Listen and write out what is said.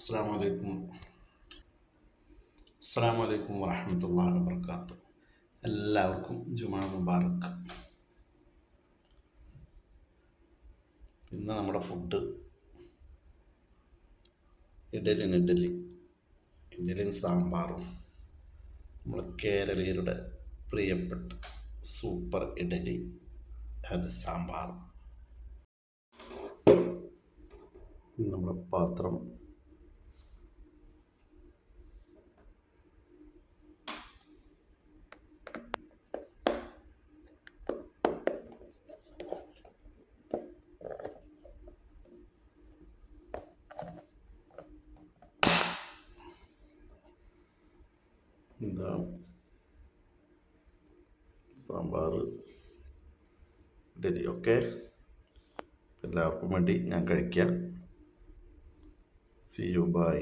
അസ്സാം വലൈക്കും അസ്സാം വലൈക്കും വറഹമത്തല്ലാ വർക്കാത്ത എല്ലാവർക്കും ജുമാ മുബാറക്ക് ഇന്ന് നമ്മുടെ ഫുഡ് ഇഡലിന് ഇഡലി ഇഡലിൻ സാമ്പാറും. നമ്മൾ കേരളീയരുടെ പ്രിയപ്പെട്ട സൂപ്പർ ഇഡലി അത് സാമ്പാറും. നമ്മുടെ പാത്രം എന്താ? സാമ്പാർ ഇഡലി ഒക്കെ എല്ലാവർക്കും വേണ്ടി ഞാൻ കഴിക്കാം. C U by